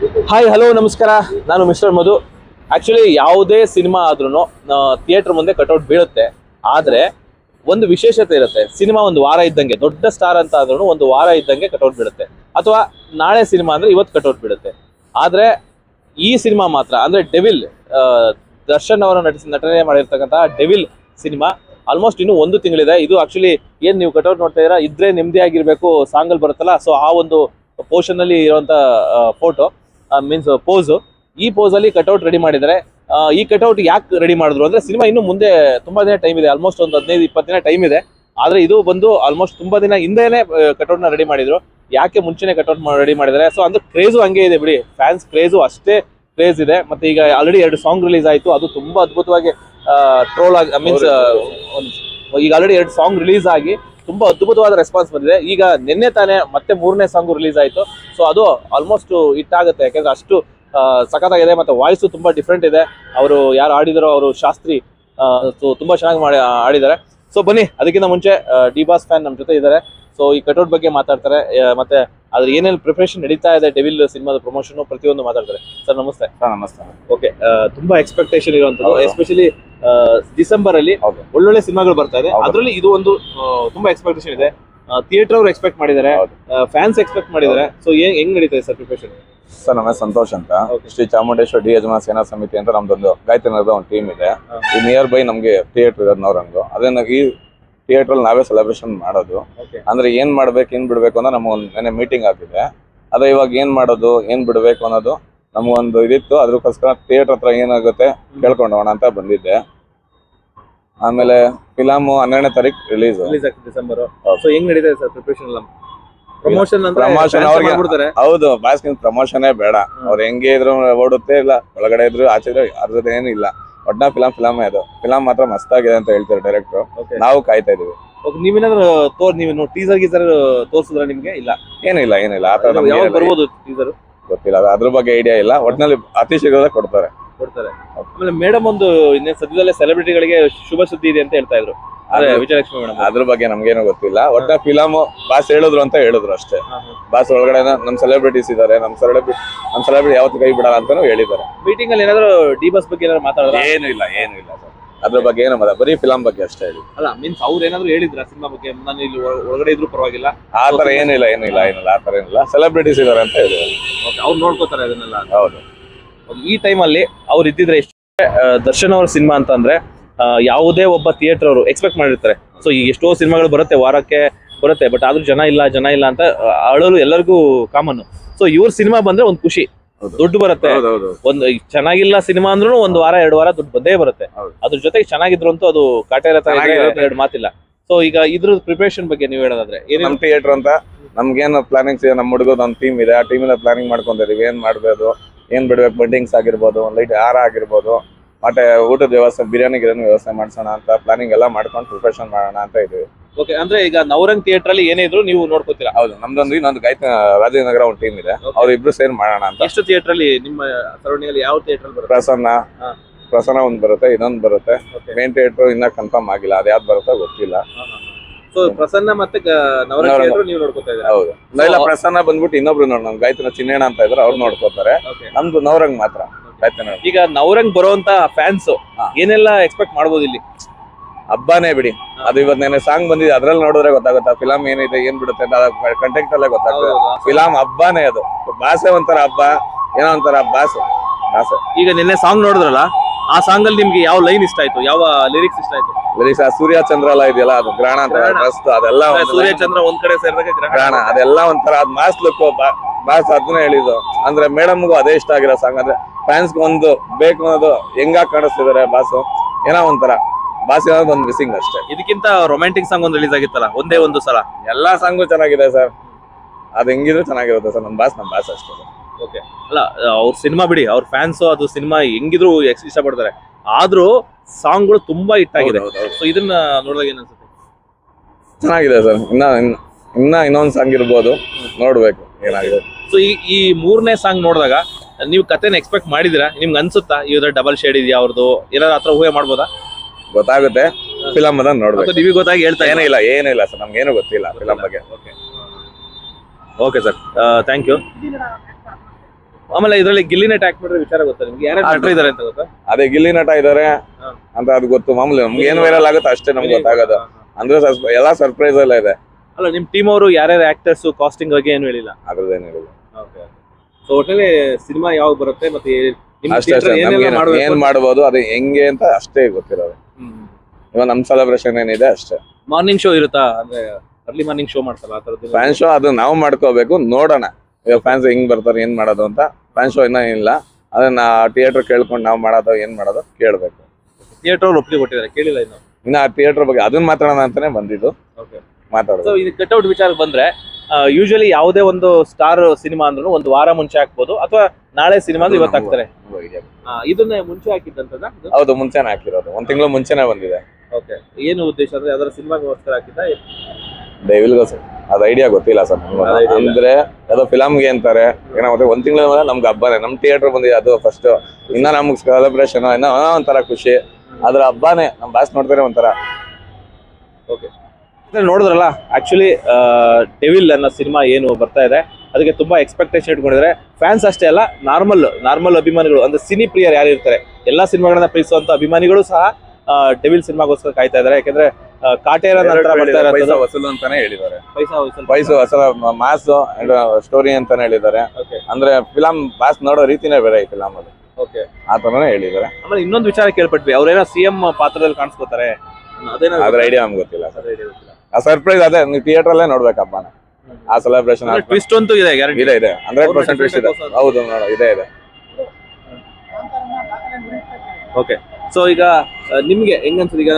Hi hello ನಮಸ್ಕಾರ. ನಾನು mister Madhu. Actually ಯಾವುದೇ ಸಿನಿಮಾ ಆದ್ರೂ ಥಿಯೇಟರ್ ಮುಂದೆ ಕಟೌಟ್ ಬೀಳುತ್ತೆ. ಆದ್ರೆ, ಒಂದು ವಿಶೇಷತೆ ಇರುತ್ತೆ. ಸಿನಿಮಾ ಒಂದು ವಾರ ಇದ್ದಂಗೆ, ದೊಡ್ಡ ಸ್ಟಾರ್ ಅಂತ ಆದ್ರೂ ಒಂದು ವಾರ ಇದ್ದಂಗೆ ಕಟೌಟ್ ಬೀಳುತ್ತೆ. ಅಥವಾ ನಾಳೆ ಸಿನಿಮಾ ಅಂದ್ರೆ ಇವತ್ತು ಕಟೌಟ್ ಬೀಳುತ್ತೆ. ಆದ್ರೆ, ಈ ಸಿನಿಮಾ ಮಾತ್ರ, ಅಂದ್ರೆ ಡೆವಿಲ್ ದರ್ಶನ್ ಅವರು ನಟಿಸಿ ನಟನೆ ಮಾಡಿರ್ತಕ್ಕಂತಹ ಡೆವಿಲ್ ಸಿನಿಮಾ ಆಲ್ಮೋಸ್ಟ್ ಇನ್ನು ಒಂದು ತಿಂಗಳಿದೆ. ಇದು ಆಕ್ಚುಲಿ ಏನು ನೀವು ಕಟೌಟ್ ನೋಡ್ತಾ ಇದ್ದೀರಾ? ಇದ್ರೆ ನೆಮ್ಮದಿ ಆಗಿರಬೇಕು ಸಾಂಗಲ್ ಬರುತ್ತಲ್ಲ ಸೊ ಆ ಒಂದು ಪೋರ್ಷನ್ ಅಲ್ಲಿ ಇರುವಂತ ಫೋಟೋ ಮೀನ್ಸ್ ಪೋಸ್ ಈ ಪೋಸ್ ಅಲ್ಲಿ ಕಟೌಟ್ ರೆಡಿ ಮಾಡಿದ್ದಾರೆ. ಈ ಕಟೌಟ್ ಯಾಕೆ ರೆಡಿ ಮಾಡಿದ್ರು ಅಂದ್ರೆ ಸಿನಿಮಾ ಇನ್ನು ಮುಂದೆ ತುಂಬಾ ದಿನ ಟೈಮ್ ಇದೆ. ಆಲ್ಮೋಸ್ಟ್ ಒಂದು ಹದಿನೈದು, ಇಪ್ಪತ್ತು ದಿನ ಟೈಮ್ ಇದೆ. ಆದ್ರೆ ಇದು ಬಂದು ಆಲ್ಮೋಸ್ಟ್ ತುಂಬಾ ದಿನ ಹಿಂದೆನೆ ಕಟೌಟ್ನ ರೆಡಿ ಮಾಡಿದ್ರು. ಯಾಕೆ ಮುಂಚೆನೆ ಕಟೌಟ್ ರೆಡಿ ಮಾಡಿದ್ದಾರೆ? ಸೊ ಅಂದ್ರೆ ಕ್ರೇಜು ಹಂಗೆ ಇದೆ ಬಿಡಿ. ಫ್ಯಾನ್ಸ್ ಕ್ರೇಜು ಅಷ್ಟೇ ಕ್ರೇಜ್ ಇದೆ. ಮತ್ತೆ ಈಗ ಆಲ್ರೆಡಿ ಎರಡು ಸಾಂಗ್ ರಿಲೀಸ್ ಆಯ್ತು. ಅದು ತುಂಬಾ ಅದ್ಭುತವಾಗಿ ಟ್ರೋಲ್ ಆಗಿ ಮೀನ್ಸ್ ಈಗ ಆಲ್ರೆಡಿ ಎರಡು ಸಾಂಗ್ ರಿಲೀಸ್ ಆಗಿ ತುಂಬಾ ಅದ್ಭುತವಾದ ರೆಸ್ಪಾನ್ಸ್ ಬಂದಿದೆ. ಈಗ ನಿನ್ನೆ ತಾನೇ ಮತ್ತೆ ಮೂರನೇ ಸಾಂಗ್ ರಿಲೀಸ್ ಆಯ್ತು. ಸೊ ಅದು ಆಲ್ಮೋಸ್ಟ್ ಹಿಟ್ ಆಗುತ್ತೆ. ಯಾಕಂದ್ರೆ ಅಷ್ಟು ಸಖತ್ತಾಗಿದೆ ಮತ್ತೆ ವಾಯ್ಸು ತುಂಬಾ ಡಿಫ್ರೆಂಟ್ ಇದೆ. ಅವರು ಯಾರು ಆಡಿದರೋ ಅವರು ಶಾಸ್ತ್ರಿ ತುಂಬಾ ಚೆನ್ನಾಗಿ ಮಾಡಿ ಆಡಿದ್ದಾರೆ ಸೊ ಬನ್ನಿ, ಅದಕ್ಕಿಂತ ಮುಂಚೆ ಡಿ ಬಾಸ್ ಫ್ಯಾನ್ ನಮ್ಮ ಜೊತೆ ಇದ್ದಾರೆ. ಸೊ ಈ ಕಟೌಟ್ ಬಗ್ಗೆ ಮಾತಾಡ್ತಾರೆ. ಮತ್ತೆ ಅದ್ರ ಏನೇನು ಪ್ರಿಪರೇಷನ್ ನಡೀತಾ ಇದೆ ಡೆವಿಲ್ ಸಿನಿಮಾದ ಪ್ರಮೋಷನ್ ಪ್ರತಿಯೊಂದು ಮಾತಾಡ್ತಾರೆ. ಸರ್ ನಮಸ್ತೆ. ಸರ್ ನಮಸ್ತೆ. ಓಕೆ ತುಂಬಾ ಎಕ್ಸ್ಪೆಕ್ಟೇಷನ್ ಇರುವಂತದ್ದು ಎಸ್ಪೆಷಲಿ ಡಿಸೆಂಬರ್ ಅಲ್ಲಿ ಒಳ್ಳೊಳ್ಳೆ ಸಿನಿಮಾಗಳು ಬರ್ತಾ ಇದೆ. ಅದರಲ್ಲಿ ಇದು ಒಂದು ತುಂಬಾ ಎಕ್ಸ್ಪೆಕ್ಟೇಷನ್ ಇದೆ. ಥಿಯೇಟರ್ ಅವರು ಎಕ್ಸ್ಪೆಕ್ಟ್ ಮಾಡಿದ್ದಾರೆ. ಫ್ಯಾನ್ಸ್ ಎಕ್ಸ್ಪೆಕ್ಟ್ ಮಾಡಿದ್ದಾರೆ. ಸೊ ಹೆಂಗ್ ನಡೀತಾ ಸರ್ ಪ್ರಿಪರೇಷನ್ ಸರ್ ನಮ್ಮ ಸಂತೋಷ್ ಅಂತ. ಶ್ರೀ ಚಾಮುಂಡೇಶ್ವರ ಡಿ ಯಜಮಾನ ಸೇನಾ ಸಮಿತಿ ಅಂತ ನಮ್ದೊಂದು ಗಾಯತ್ರಿ ಒಂದು ಟೀಮ್ ಇದೆ. ಈ ನಿಯರ್ ಬೈ ನಮಗೆ ಥಿಯೇಟರ್ ಇರೋದು ನೋರಂಗು ಅದೇ ಈ ಥಿಯೇಟರ್ ಅಲ್ಲಿ ನಾವೇ ಸೆಲೆಬ್ರೇಷನ್ ಮಾಡೋದು. ಅಂದ್ರೆ ಏನ್ ಮಾಡ್ಬೇಕು ಏನ್ ಬಿಡ್ಬೇಕು ಅಂತ ನಮಗೊಂದು ನೆನೆ ಮೀಟಿಂಗ್ ಆಗಿದೆ ಅದೇ ಇವಾಗ ಏನ್ ಮಾಡೋದು ಏನ್ ಬಿಡ್ಬೇಕು ಅನ್ನೋದು ನಮಗೊಂದು ಇದಿತ್ತು. ಅದಕ್ಕೋಸ್ಕರ ಥಿಯೇಟರ್ ಹತ್ರ ಏನಾಗುತ್ತೆ ಕೇಳ್ಕೊಂಡು ಹೋಗೋಣ ಅಂತ ಬಂದಿದ್ದೆ. ಆಮೇಲೆ ಫಿಲಮ್ ಹನ್ನೆರಡನೇ ತಾರೀಕು ರಿಲೀಸ್ ರಿಲೀಸ್ ಆಗ್ತದೆ ಡಿಸೆಂಬರ್ ಹೌದು. ಸೊ ಹೆಂಗ್ ನಡೀತಾ ಇದೆ ಸರ್ ಪ್ರಿಪರೇಷನ್ ಎಲ್ಲ? ಪ್ರಮೋಷನ್ ಅಂತ Promotion ಅವ್ರಿಗೆ- ಮಾಡ್ಬಿಡ್ತಾರೆ. ಹೌದು ಬಾಸ್ಕಿನ್ ಪ್ರಮೋಷನೇ ಬೇಡ. ಅವ್ರು ಹೆಂಗೆ ಇದ್ರು ಓಡುತ್ತೆ ಇಲ್ಲ ಒಳಗಡೆ ಇದ್ರು ಆಚೆ ಇದ್ರು ಏನು ಇಲ್ಲ. ಒಟ್ನ ಫಿಲಂ ಫಿಲಮ್ ಇದು. ಫಿಲಂ ಮಾತ್ರ ಮಸ್ತಾಗಿದೆ ಅಂತ ಹೇಳ್ತಾರೆ ಡೈರೆಕ್ಟರ್ ನಾವು ಕಾಯ್ತಾ ಇದೀವಿ ನೀವೇನಾದ್ರು ತೋರ್ ನೀವು ಟೀಸರ್ ಗೀಸರ್ ತೋರಿಸಿದ್ರೆ ನಿಮ್ಗೆ? ಇಲ್ಲ. ಏನಿಲ್ಲ ಏನಿಲ್ಲ. ಆತರ ತರ ಯಾವಾಗ. ಬರ್ಬೋದು ಟೀಸರ್ ಗೊತ್ತಿಲ್ಲ ಅದು ಅದ್ರ ಬಗ್ಗೆ ಐಡಿಯಾ ಇಲ್ಲ. ಒಟ್ನಲ್ಲಿ ಅತಿ ಶೀಘ್ರದಾಗ ಕೊಡ್ತಾರೆ. ಕೊಡ್ತಾರೆ. ಆಮೇಲೆ ಮೇಡಮ್ ಒಂದು ಇನ್ನೇ ಸದ್ಯದಲ್ಲೇ ಸೆಲೆಬ್ರಿಟಿಗಳಿಗೆ ಶುಭ ಸುದ್ದಿ ಇದೆ ಅಂತ ಹೇಳ್ತಾ ಇದ್ರು. ಅದೇ ಅದು- ವಿಜಯಲಕ್ಷ್ಮಿ ಮೇಡಮ್ ಅದ್ರ ಬಗ್ಗೆ ನಮ್ಗೇನು ಗೊತ್ತಿಲ್ಲ. ಒಟ್ಟ ಫಿಲಮ್ ಬಾಸ್ ಹೇಳಿದ್ರು ಅಂತ ಹೇಳಿದ್ರು ಅಷ್ಟೇ. ಬಾಸ್ ಒಳಗಡೆ ನಮ್ ಸೆಲೆಬ್ರಿಟೀಸ್ ಇದಾರೆ ನಮ್ ಸೆಲೆಬ್ರಿಟಿ ನಮ್ ಸೆಲೆಬ್ರಿಟಿ ಯಾವತ್ತು ಕೈ ಬಿಡಲ್ಲ ಅಂತಾನು ಹೇಳಿದ್ದಾರೆ. ಮೀಟಿಂಗ್ ಅಲ್ಲಿ ಏನಾದ್ರು ಡಿ ಬಸ್ ಬಗ್ಗೆ ಏನಾದ್ರು ಮಾತಾಡೋದು ಏನು ಇಲ್ಲ ಏನು ಇಲ್ಲ ಸರ್. ಅದ್ರ ಬಗ್ಗೆ ಏನು ಮಾಡ ಬರೀ ಫಿಲಮ್ ಬಗ್ಗೆ ಅಷ್ಟೇ ಹೇಳಿ. ಅಲ್ಲ ಮೀನ್ಸ್ ಅವ್ರು ಏನಾದ್ರು ಹೇಳಿದ್ರ ಸಿನಿಮಾ ಬಗ್ಗೆ? ನಾನು ಇಲ್ಲಿ ಒಳ- ಒಳಗಡೆ ಇದ್ರು ಪರವಾಗಿಲ್ಲ. ಆ ತರ ಏನಿಲ್ಲ ಏನಿಲ್ಲ ಏನಿಲ್ಲ ಆ ತರ ಏನಿಲ್ಲ ಸೆಲೆಬ್ರಿಟೀಸ್ ಇದಾರೆ ಅಂತ ಹೇಳಿದ್ರು ಓಕೆ ಅವ್ರು ನೋಡ್ಕೋತಾರೆ ಅದನ್ನೆಲ್ಲ ಹೌದು. ಈ ಟೈಮಲ್ಲಿ ಅವ್ರು ಇದ್ದಿದ್ರೆ ಎಷ್ಟು ದರ್ಶನ್ ಅವ್ರ ಸಿನಿಮಾ ಅಂತಂದ್ರೆ ಅಂದ್ರೆ ಯಾವುದೇ ಒಬ್ಬ ಥಿಯೇಟರ್ ಅವರು ಎಕ್ಸ್ಪೆಕ್ಟ್ ಮಾಡಿರ್ತಾರೆ. ಸೊ ಈಗ ಎಷ್ಟೋ ಸಿನಿಮಾಗಳು ಬರುತ್ತೆ ವಾರಕ್ಕೆ ಬರುತ್ತೆ ಬಟ್ ಆದ್ರೂ ಜನ ಇಲ್ಲ ಜನ ಇಲ್ಲ ಅಂತ ಅಳರು ಅಳಲು ಎಲ್ಲರಿಗೂ ಕಾಮನ್ ಸೊ ಇವ್ರ ಸಿನಿಮಾ ಬಂದ್ರೆ ಒಂದು ಖುಷಿ. ದುಡ್ಡು ಬರುತ್ತೆ. ಒಂದು ಚೆನ್ನಾಗಿಲ್ಲ ಸಿನಿಮಾ ಅಂದ್ರೂ ಒಂದು ವಾರ ಎರಡು ವಾರ ದುಡ್ಡು ಬಂದೇ ಬರುತ್ತೆ. ಅದ್ರ ಜೊತೆಗೆ ಚೆನ್ನಾಗಿದ್ರು ಅಂತೂ ಅದು ಕಾಟೇರ. ಎರಡು ಮಾತಿಲ್ಲ. ಸೊ ಈಗ ಇದ್ರ ಪ್ರಿಪರೇಷನ್ ಬಗ್ಗೆ ನೀವು ಹೇಳೋದಾದ್ರೆ ನಮ್ ಥಿಯೇಟರ್ ಅಂತ ನಮ್ಗೇನು ಪ್ಲಾನಿಂಗ್ಸ್ ಇದೆ ನಮ್ಮ ಹುಡುಗದ ಒಂದು ಟೀಮ್ ಇದೆ ಆ ಟೀಮಿನ ಪ್ಲಾನಿಂಗ್ ಮಾಡ್ಕೊಂಡಿದೀವಿ ಏನ್ ಮಾಡ್ಬೋದು ಏನ್ ಬಿಡ್ಬೇಕು? ಬಡ್ಡಿಂಗ್ಸ್ ಆಗಿರ್ಬೋದು ಲೈಟ್ ಹಾರ ಆಗಿರ್ಬೋದು ಮತ್ತೆ ಊಟದ ವ್ಯವಸ್ಥೆ ಬಿರಿಯಾನಿ ಗಿರಿಯಾನಿ ವ್ಯವಸ್ಥೆ ಮಾಡಿಸೋಣ ಅಂತ ಪ್ಲಾನಿಂಗ್ ಎಲ್ಲ ಮಾಡ್ಕೊಂಡು ಪ್ರಿಪರೇಷನ್ ಮಾಡೋಣ ಅಂತ ಇದೀವಿ ಓಕೆ ಅಂದ್ರೆ ಈಗ ನವರಂಗ್ ಥಿಯೇಟರ್ ಅಲ್ಲಿ ಏನೇ ಇದ್ರು ನೀವು ನೋಡ್ಕೋತೀರಾ? ಹೌದು ನಮ್ದೊಂದು ಇನ್ನೊಂದು ಗಾಯತ್ರಿ ರಾಜೇಂದ್ರ ಒಂದು ಟೀಮ್ ಇದೆ. ಅವ್ರು ಇಬ್ರು ಸೇರ್ ಮಾಡೋಣ ಅಂತ. ಎಷ್ಟು ಥಿಯೇಟರ್ ಅಲ್ಲಿ ನಿಮ್ಮ ಸರೌಂಡಿಂಗ್ ಅಲ್ಲಿ ಯಾವ ಥಿಯೇಟರ್ ಬರುತ್ತೆ? ಪ್ರಸನ್ನ. ಪ್ರಸನ್ನ ಒಂದ್ ಬರುತ್ತೆ ಇನ್ನೊಂದು ಬರುತ್ತೆ. ಮೇನ್ ಥಿಯೇಟರ್ ಇನ್ನ ಕನ್ಫರ್ಮ್ ಆಗಿಲ್ಲ ಅದ್ ಯಾವ್ದು ಬರುತ್ತೋ ಗೊತ್ತಿಲ್ಲ. ಸೊ ಪ್ರಸನ್ನ ಮತ್ತೆ ನವರಂಗ್ ನವರಂಗ್. ನೀವು ನೋಡ್ಕೋತಾ ಇದ್ದೀರಾ? ಹೌದು. ಇಲ್ಲ ಪ್ರಸನ್ನ ಬಂದ್ಬಿಟ್ಟು ಇನ್ನೊಬ್ರು ನೋಡ್ ನಮ್ ಗಾಯತ್ರಿ ಚಿನ್ನೇಣ ಅಂತ ಇದ್ರೆ ಅವ್ರು ನೋಡ್ಕೋತಾರೆ. ನಮ್ದು ನವರಂಗ್ ಮಾತ್ರ ಗಾಯತ್ರಿ ಈಗ ನವರಂಗ್ ಬರುವಂತ ಫ್ಯಾನ್ಸ್. ಏನೆಲ್ಲ ಎಕ್ಸ್ಪೆಕ್ಟ್ ಮಾಡ್ಬೋದು ಇಲ್ಲಿ? ಹಬ್ಬನೇ ಬಿಡಿ. ಅದು ಇವತ್ತು ನೆನೆ ಸಾಂಗ್ ಬಂದಿದೆ ಅದ್ರಲ್ಲಿ ನೋಡಿದ್ರೆ ಗೊತ್ತಾಗುತ್ತಾ ಫಿಲಮ್ ಏನಿದೆ ಏನ್ ಬಿಡುತ್ತೆ ಕಂಟೆಕ್ಟ್ ಕಂಟೆಂಟ್ ಅಲ್ಲೇ ಗೊತ್ತಾಗುತ್ತೆ ಫಿಲಮ್ ಹಬ್ಬನೇ ಅದು. ಭಾಷೆ ಒಂಥರ ಹಬ್ಬ ಏನೋ ಒಂಥರ ಭಾಷೆ ಈಗ ನಿನ್ನೆ ಸಾಂಗ್ ನೋಡಿದ್ರಲ್ಲ ಆ ಸಾಂಗ್ ಅಲ್ಲಿ ನಿಮ್ಗೆ ಯಾವ ಲೈನ್ ಇಷ್ಟ ಆಯ್ತು? ಯಾವ ಲಿರಿಕ್ಸ್ ಇಷ್ಟ ಆಯ್ತು? ಲಿರಿಕ್ಸ್ ಸೂರ್ಯ ಚಂದ್ರ ಎಲ್ಲ ಇದೆಯಲ್ಲ ಅದು ಗ್ರಹಣ ಅಂತ. ಮಸ್ತ್ ಅದೆಲ್ಲ ಒಂದು ಸೂರ್ಯ ಚಂದ್ರ ಒಂದ್ ಕಡೆ ಸೇರಿದಾಗ ಗ್ರಹಣ. ಅದೆಲ್ಲ ಒಂಥರ ಅದ್ ಮಾಸ್ ಲುಕ್ ಬಾಸ್ ಅದನ್ನ ಹೇಳಿದ್ದು. ಅಂದ್ರೆ ಮೇಡಮ್ಗೂ ಅದೇ ಇಷ್ಟ ಆಗಿರೋ ಸಾಂಗ್ ಅಂದ್ರೆ ಫ್ಯಾನ್ಸ್ ಒಂದು ಬೇಕು ಅನ್ನೋದು ಹೆಂಗಾಗ್ ಕಾಣಿಸ್ತಿದಾರೆ ಬಾಸು? ಏನೋ ಒಂಥರ. ಬಾಸ್ ಏನಾದ್ರು ಒಂದು ಮಿಸ್ಸಿಂಗ್ ಅಷ್ಟೇ. ಇದಕ್ಕಿಂತ ರೊಮ್ಯಾಂಟಿಕ್ ಸಾಂಗ್ ಒಂದು ರಿಲೀಸ್ ಆಗಿತ್ತಲ್ಲ ಒಂದೇ ಒಂದು ಸಲ. ಎಲ್ಲಾ ಸಾಂಗು ಚೆನ್ನಾಗಿದೆ ಸರ್ ಅದ್ ಹೆಂಗಿದ್ರು ಚೆನ್ನಾಗಿರುತ್ತೆ ಸರ್ ನಮ್ ಬಾಸ್ ನಮ್ ಬಾಸ್ ಅಷ್ಟೇ. ಓಕೆ ಅಲ್ಲ ಅವ್ರ ಸಿನಿಮಾ ಬಿಡಿ ಅವ್ರ ಫ್ಯಾನ್ಸ್ ಅದು ಸಿನಿಮಾ ಹೆಂಗಿದ್ರು ಇಷ್ಟಪಡ್ತಾರೆ. ಆದ್ರೂ ಸಾಂಗ್ಗಳು ತುಂಬಾ ಹಿಟ್ ಆಗಿದೆ. ಸೊ ಇದನ್ನ ನೋಡಿದಾಗ ಏನ್ ಅನ್ಸುತ್ತೆ ಚೆನ್ನಾಗಿದೆ ಸರ್. ಇನ್ನ ಇನ್ನ- ಇನ್ನೊಂದು ಸಾಂಗ್ ಇರ್ಬೋದು. ನೋಡ್ಬೇಕು ಏನಾಗಿದೆ. ಸೊ ಈ ಈ ಮೂರನೇ ಸಾಂಗ್ ನೋಡಿದಾಗ ನೀವು ಕತೆನ ಎಕ್ಸ್ಪೆಕ್ಟ್ ಮಾಡಿದಿರಾ? ನಿಮ್ಗೆ ಅನ್ಸುತ್ತಾ? ಇವ್ರ ಡಬಲ್ ಶೇಡ್ ಇದೆಯಾ ಅವ್ರದ್ದು ಏನಾದ್ರು ಹತ್ರ ಊಹೆ ಮಾಡ್ಬೋದಾ? ಗೊತ್ತಾಗುತ್ತೆ. ಫಿಲಮ್ ಅದನ್ನ ನೋಡ್ಬೇಕು. ನಿಮಗೆ ಗೊತ್ತಾಗಿ ಹೇಳ್ತಾ ಏನೇ ಇಲ್ಲ ಏನಿಲ್ಲ ಸರ್. ನಮ್ಗೆ ಏನೂ ಗೊತ್ತಿಲ್ಲ ಫಿಲಮ್ ಬಗ್ಗೆ. Okay okay sir thank you ಆಮೇಲೆ ಇದರಲ್ಲಿ ಗಿಲ್ಲಿ ನಟ ಆಕ್ಟ್ ಮಾಡಿರೋ ವಿಚಾರ ಗೊತ್ತಾ ನಿಮ್ಗೆ? ಯಾರು ಆಕ್ಟರ್ ನಟರು ಇದಾರೆ ಅಂತ ಗೊತ್ತಾ? ಅದೇ ಗಿಲ್ಲಿ ನಟ ಇದಾರೆ ಅಂತ ಅದು ಗೊತ್ತು. ಮಾಮೂಲಿ ನಮ್ಗೆ ಏನ್ ವೈರಲ್ ಆಗುತ್ತೆ ಅಷ್ಟೇ ನಮ್ಗೆ ಗೊತ್ತಾಗೋದು. ಅಂದ್ರೆ ಎಲ್ಲಾ ಸರ್ಪ್ರೈಸ್ ಎಲ್ಲ ಇದೆ. ಅಲ್ಲ ನಿಮ್ ಟೀಮ್ ಅವರು ಯಾರ್ಯಾರು ಆಕ್ಟರ್ಸ್ ಕಾಸ್ಟಿಂಗ್ ಬಗ್ಗೆ ಏನು ಹೇಳಿಲ್ಲ? ಅದ್ರದ್ದೇನಿಲ್ಲ ಸೊ ಒಟ್ಟಲ್ಲಿ ಸಿನಿಮಾ ಯಾವಾಗ ಬರುತ್ತೆ ಮತ್ತೆ ನಿಮ್ಮ ಅಷ್ಟೇ theatre ಅಷ್ಟೇ. ನಮ್ಗೆ ಏನ್ ಮಾಡ್ಬೋದು ಅದು ಹೆಂಗೆ ಅಂತ ಅಷ್ಟೇ ಗೊತ್ತಿರೋದು. ಇವಾಗ ನಮ್ ಸೆಲೆಬ್ರೇಷನ್ ಏನಿದೆ ಅಷ್ಟೇ. ಮಾರ್ನಿಂಗ್ ಶೋ ಇರುತ್ತಾ? ಅಂದ್ರೆ ಅರ್ಲಿ ಮಾರ್ನಿಂಗ್ ಶೋ ಮಾಡ್ತಾರಲ್ಲ ಆ ಥರದ್ದು? ಫ್ಯಾನ್ ಶೋ ಅದು ನಾವು ಮಾಡ್ಕೋಬೇಕು. ನೋಡೋಣ. ಇವಾಗ ಫ್ಯಾನ್ಸ್ ಹೆಂಗ್ ಬರ್ತಾರೆ ಏನ್ ಮಾಡೋದು ಅಂತ. ಫ್ಯಾನ್ ಶೋ ಇನ್ನೂ ಇಲ್ಲ. ಅದನ್ನ ಥಿಯೇಟರ್ ಕೇಳ್ಕೊಂಡು ನಾವು ಮಾಡೋದು ಏನ್ ಮಾಡೋದು ಕೇಳಬೇಕು. ಥಿಯೇಟರ್ ಅವ್ರು ಒಪ್ಪಿಗೆ ಕೊಟ್ಟಿದ್ದಾರೆ ಕೇಳಿಲ್ಲ ಇನ್ನು. ಇನ್ನ ಆ ಥಿಯೇಟರ್ ಬಗ್ಗೆ ಅದನ್ನ ಮಾತಾಡೋಣ ಅಂತಾನೆ ಬಂದಿದ್ದು. ಓಕೆ ಸೊ ಮಾತಾಡೋದು ಇದು ಕಟ್ಔಟ್ ವಿಚಾರಕ್ಕೆ ಬಂದ್ರೆ ಯೂಶಲಿ ಯಾವುದೇ ಒಂದು ಸ್ಟಾರ್ ಸಿನಿಮಾ ಅಂದ್ರೂ ಒಂದು ವಾರ ಮುಂಚೆ ಹಾಕ್ಬೋದು ಅಥವಾ ನಾಳೆ ಸಿನಿಮಾ ಇವತ್ತು ಹಾಕ್ತಾರೆ. ಇದನ್ನೇ ಮುಂಚೆ ಹಾಕಿದ್ದಂತದ? ಹೌದು ಮುಂಚೆನೆ ಹಾಕಿರೋದು. ಒಂದ್ ತಿಂಗಳು ಮುಂಚೆನೆ ಬಂದಿದೆ. ಓಕೆ ಏನು ಉದ್ದೇಶ ಅಂದ್ರೆ ಅದರ ಸಿನಿಮಾಗೋಸ್ಕರ ಹಾಕಿದ್ದ? ಡೈವಿಲ್ಗೂ ಸರ್ ಅದು ಐಡಿಯಾ ಗೊತ್ತಿಲ್ಲ ಸರ್ ಅದು. ಅಂದ್ರೆ ಯಾವುದೋ ಫಿಲಮ್ಗೆ ಅಂತಾರೆ. ಏನೋ ಮತ್ತೆ ಒಂದ್ ತಿಂಗಳ ಮೇಲೆ ನಮ್ಗೆ ಹಬ್ಬನೇ ನಮ್ ಥಿಯೇಟರ್ ಬಂದಿದೆ ಅದು ಫಸ್ಟ್ ಇನ್ನ ನಮ್ಗೆ ಸೆಲೆಬ್ರೇಷನ್ ಇನ್ನೂ ಒಂಥರ ಖುಷಿ. ಅದ್ರ ಹಬ್ಬನೇ ನಮ್ ಬಾಸ್ ನೋಡ್ತಾರೆ ಒಂಥರ. ನೋಡಿದ್ರಲ್ಲ ಆಕ್ಚುಲಿ ಡೆವಿಲ್ ಅನ್ನೋ ಸಿನಿಮಾ ಏನು ಬರ್ತಾ ಇದೆ. ಅದಕ್ಕೆ ತುಂಬಾ ಎಕ್ಸ್ಪೆಕ್ಟೇಷನ್ ಇಟ್ಕೊಂಡಿದ್ದಾರೆ. ಫ್ಯಾನ್ಸ್ ಅಷ್ಟೇ ಅಲ್ಲ ನಾರ್ಮಲ್ ನಾರ್ಮಲ್ ಅಭಿಮಾನಿಗಳು ಅಂದ್ರೆ ಸಿನಿ ಪ್ರಿಯರ್ ಯಾರು ಇರ್ತಾರೆ? ಎಲ್ಲಾ ಸಿನಿಮಾಗಳನ್ನ ಪ್ರೀತಿಸುವಂತ ಅಭಿಮಾನಿಗಳು ಸಹ ಡೆವಿಲ್ ಸಿನಿಮಾಗೋಸ್ಕರ ಕಾಯ್ತಾ ಇದ್ದಾರೆ. ಯಾಕಂದ್ರೆ ಕಾಟೇರ ನಂತರ ಬರ್ತಾ ಪೈಸಾ ಇರೋದು. ವಸೂಲು ಅಂತಾನೆ ಹೇಳಿದ್ದಾರೆ. ಪೈಸಾ ವಸೂಲ್. ವಯಸ್ಸು ಹೊಸ ಮಾಸ್ ಸ್ಟೋರಿ ಅಂತಾನೆ ಹೇಳಿದ್ದಾರೆ. Okay. ಅಂದ್ರೆ ಫಿಲಂ ಬಾಸ್ ನೋಡೋ ರೀತಿನೇ ಬೇರೆ ಈ ಫಿಲಂ ಅದು. ಓಕೆ. ಆ ತರನೇ ಹೇಳಿದ್ದಾರೆ. ಆಮೇಲೆ ಇನ್ನೊಂದು ವಿಚಾರ ಕೇಳ್ಪಟ್ವಿ ಅವ್ರೇನೋ ಸಿಎಂ ಪಾತ್ರದಲ್ಲಿ ಕಾಣಿಸ್ಕೋತಾರೆ. ಅದೇನೋ ಅದ್ರ ಐಡಿಯಾ ನಮ್ಗೆ ಗೊತ್ತಿಲ್ಲ. ಆ ಸರ್ಪ್ರೈಸ್ ಅದೇ ನೀವು ಥಿಯೇಟರ್ ಅಲ್ಲೇ ನೋಡ್ಬೇಕಪ್ಪ ಆ ಸೆಲೆಬ್ರೇಷನ್ ಟ್ವಿಸ್ಟ್ ಅಂತೂ ಇದೆ ಗ್ಯಾರಂಟಿ ಇದೆ ಇದೆ. ಹಂಡ್ರೆಡ್ ಪರ್ಸೆಂಟ್ ಇದೆ. ಹೌದು ನೋಡು, ಇದೆ ಇದೆ. ಓಕೆ. ಸೊ ಈಗ ನಿಮಗೆ ಹೆಂಗನ್ಸುತ್ತೆ? ಈಗ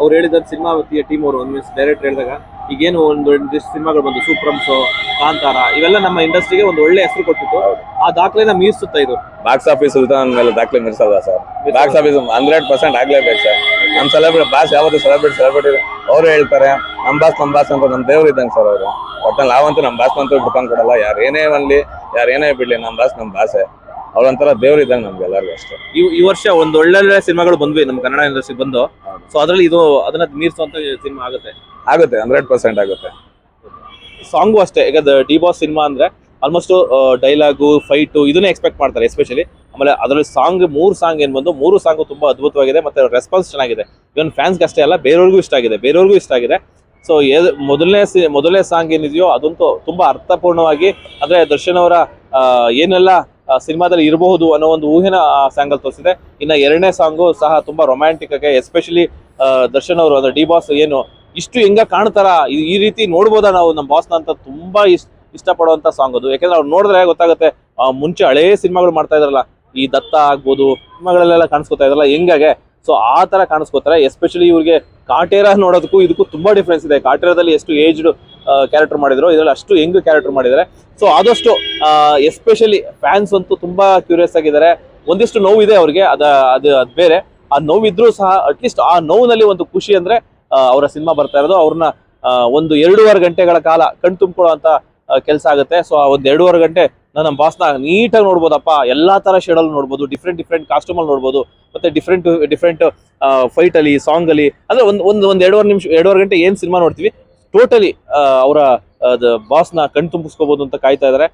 ಅವ್ರು ಹೇಳಿದ ಸಿನಿಮಾ ಟೀಮ್ ಅವರು ಒಂದು ಮೀನ್ಸ್ ಡೈರೆಕ್ಟ್ ಹೇಳಿದಾಗ ಈಗೇನು ಒಂದು ಒಂದಿಷ್ಟು ಸಿನಿಮಾಗಳು ಬಂದು ಸೂಪ್ರಮ್ಸು ಕಾಂತಾರ ಇವೆಲ್ಲ ನಮ್ಮ ಇಂಡಸ್ಟ್ರಿಗೆ ಒಂದು ಒಳ್ಳೆ ಹೆಸರು ಕೊಟ್ಟಿತ್ತು. ಆ ದಾಖಲೆನ ಮೀರಿಸುತ್ತಾ ಇದು? ಬಾಕ್ಸ್ ಆಫೀಸ್ ಸುಲ್ತಾನ್ ಮೇಲೆ ದಾಖಲೆ ಮೀರಿಸಲ್ಲ sir box office hundred percent ಆಗ್ಲೇಬೇಕು sir ನಮ್ ಸೆಲೆಬ್ರಿಟಿ ಬಾಸ್ ಯಾವತ್ತು ಸೆಲೆಬ್ರಿಟಿ ಸೆಲೆಬ್ರಿಟಿ ಅವರು ಹೇಳ್ತಾರೆ ನಮ್ಮ ಬಾಸ್ ನಮ್ಮ ಬಾಸ್ ಅಂತ ನಮ್ಮ ದೇವ್ರು ಇದ್ದಂಗೆ ಸರ್ ಅವರು. ಒಟ್ಟಲ್ಲಿ ನಾವಂತೂ ನಮ್ ಬಾಸ್ ಅಂತೂ ಬಿಟ್ಕೊಂಡ್ ಕೊಡಲ್ಲ ಯಾರು ಏನೇ ಅನ್ಲಿ ಯಾರು ಏನೇ ಬಿಡ್ಲಿ ನಮ್ ಬಾಸ್ ನಮ್ ಬಾಸೆ ಅವ್ರಂತರ ದೇವ್ರು ಇದ್ದಂಗೆ ನಮ್ಗೆ ಎಲ್ಲರಿಗೂ ಅಷ್ಟೇ. ಈ ಈ ವರ್ಷ ಒಂದು ಒಳ್ಳೊಳ್ಳೆ ಸಿನಿಮಾಗಳು ಬಂದ್ವಿ ನಮ್ಮ ಕನ್ನಡ ಇಂಡಸ್ಟ್ರಿ ಬಂದು. ಸೊ ಅದರಲ್ಲಿ ಇದು ಅದನ್ನ ಮೀರಿಸುವಂತ ಸಿನಿಮಾ ಆಗುತ್ತೆ. ಆಗುತ್ತೆ ಹಂಡ್ರೆಡ್ ಪರ್ಸೆಂಟ್ ಆಗುತ್ತೆ. ಸಾಂಗು ಅಷ್ಟೇ ಈಗ ಡಿ ಬಾಸ್ ಸಿನಿಮಾ ಅಂದ್ರೆ ಆಲ್ಮೋಸ್ಟ್ ಡೈಲಾಗು ಫೈಟು ಇದನ್ನೇ ಎಕ್ಸ್ಪೆಕ್ಟ್ ಮಾಡ್ತಾರೆ ಎಸ್ಪೆಷಲಿ ಆಮೇಲೆ ಅದರಲ್ಲಿ ಸಾಂಗ್ ಮೂರು ಸಾಂಗ್ ಏನು ಬಂದು ಮೂರು ಸಾಂಗು ತುಂಬಾ ಅದ್ಭುತವಾಗಿದೆ ಮತ್ತೆ ರೆಸ್ಪಾನ್ಸ್ ಚೆನ್ನಾಗಿದೆ. ಇವನ್ ಫ್ಯಾನ್ಸ್ಗೆ ಅಷ್ಟೇ ಅಲ್ಲ ಬೇರೆಯವ್ರಿಗೂ ಇಷ್ಟ ಆಗಿದೆ ಬೇರೆಯವ್ರಿಗೂ ಇಷ್ಟ ಆಗಿದೆ. ಸೊ ಮೊದಲನೇ ಸಿ ಮೊದಲನೇ ಸಾಂಗ್ ಏನಿದೆಯೋ ಅದಂತೂ ತುಂಬಾ ಅರ್ಥಪೂರ್ಣವಾಗಿ ಅಂದ್ರೆ ದರ್ಶನ್ ಅವರ ಏನೆಲ್ಲ ಸಿನಿಮಾದಲ್ಲಿ ಇರಬಹುದು ಅನ್ನೋ ಒಂದು ಊಹೆನ ಸಾಂಗ್ ಅಲ್ಲಿ ತೋರಿಸಿದೆ. ಇನ್ನ ಎರಡನೇ ಸಾಂಗು ಸಹ ತುಂಬಾ ರೊಮ್ಯಾಂಟಿಕ್ ಆಗಿ ಎಸ್ಪೆಷಲಿ ದರ್ಶನ್ ಅವರು ಅಂದ್ರೆ ಡಿ ಬಾಸ್ ಏನು ಇಷ್ಟು ಹೆಂಗ ಕಾಣ್ತಾರ? ಈ- ರೀತಿ ನೋಡ್ಬೋದಾ ನಾವು ನಮ್ಮ ಬಾಸ್ನ ಅಂತ ತುಂಬಾ ಇಷ್ಟ ಇಷ್ಟಪಡುವಂತ ಸಾಂಗ್ ಅದು. ಯಾಕಂದ್ರೆ ಅವ್ರು ನೋಡಿದ್ರೆ ಗೊತ್ತಾಗುತ್ತೆ ಆ, ಮುಂಚೆ ಹಳೇ ಸಿನಿಮಾಗಳು ಮಾಡ್ತಾ ಇದ್ರಲ್ಲ ಈ ದತ್ತ ಆಗ್ಬೋದು ಸಿನಿಮಾಗಳಲ್ಲೆಲ್ಲ ಕಾಣಿಸ್ಕೊತಾ ಇದ್ರಲ್ಲ ಹೆಂಗಾಗೆ? ಸೊ ಆ ತರ ಕಾಣಿಸ್ಕೋತಾರೆ. ಎಸ್ಪೆಷಲಿ ಇವ್ರಿಗೆ ಕಾಟೇರ ನೋಡೋದಕ್ಕೂ ಇದಕ್ಕೂ ತುಂಬಾ ಡಿಫ್ರೆನ್ಸ್ ಇದೆ. ಕಾಟೇರದಲ್ಲಿ ಎಷ್ಟು ಏಜ್ಡ್ ಕ್ಯಾರೆಕ್ಟರ್ ಮಾಡಿದ್ರು. ಇದರಲ್ಲಿ ಅಷ್ಟು ಹೆಂಗ್ ಕ್ಯಾರೆಕ್ಟರ್ ಮಾಡಿದ್ದಾರೆ. ಸೊ ಆದಷ್ಟು ಎಸ್ಪೆಷಲಿ ಫ್ಯಾನ್ಸ್ ಅಂತೂ ತುಂಬಾ ಕ್ಯೂರಿಯಸ್ ಆಗಿದ್ದಾರೆ. ಒಂದಿಷ್ಟು ನೋವಿದೆ ಅವ್ರಿಗೆ. ಅದ, ಅದು, ಅದ್ ಬೇರೆ. ಆ ನೋವಿದ್ರೂ ಸಹ ಅಟ್ಲೀಸ್ಟ್ ಆ ನೋವಿನಲ್ಲಿ ಒಂದು ಖುಷಿ ಅಂದ್ರೆ ಅವರ ಸಿನಿಮಾ ಬರ್ತಾ ಇರೋದು. ಅವ್ರನ್ನ ಒಂದು ಎರಡೂವರೆ ಗಂಟೆಗಳ ಕಾಲ ಕಣ್ ತುಂಬಿಕೊಳ್ಳುವಂತ ಕೆಲಸ ಆಗುತ್ತೆ. ಸೊ ಆ ಒಂದು ಎರಡೂವರೆ ಗಂಟೆ ನಮ್ಮ ಬಾಸ್ನ ನೀಟಾಗಿ ನೋಡ್ಬೋದಪ್ಪ. ಎಲ್ಲಾ ತರ ಶೇಡಲ್ಲಿ ನೋಡ್ಬೋದು. ಡಿಫ್ರೆಂಟ್ ಡಿಫ್ರೆಂಟ್ ಕಾಸ್ಟ್ಯೂಮ್ ಅಲ್ಲಿ ನೋಡ್ಬೋದು. ಮತ್ತೆ ಡಿಫ್ರೆಂಟ್ ಡಿಫ್ರೆಂಟ್ ಫೈಟ್ ಅಲ್ಲಿ ಸಾಂಗ್ ಅಲ್ಲಿ. ಅಂದ್ರೆ ಒಂದ್ ಒಂದ್ ಒಂದ್ ಎರಡೂವರೆ ನಿಮಿಷ, ಎರಡೂವರೆ ಗಂಟೆ ಏನ್ ಸಿನಿಮಾ ನೋಡ್ತೀವಿ? ಟೋಟಲಿ ಅವರ ಬಾಸ್ನ ಕಣ್ ತುಂಬಿಸ್ಕೋಬಹುದು ಅಂತ ಕಾಯ್ತಾ ಇದಾರೆ.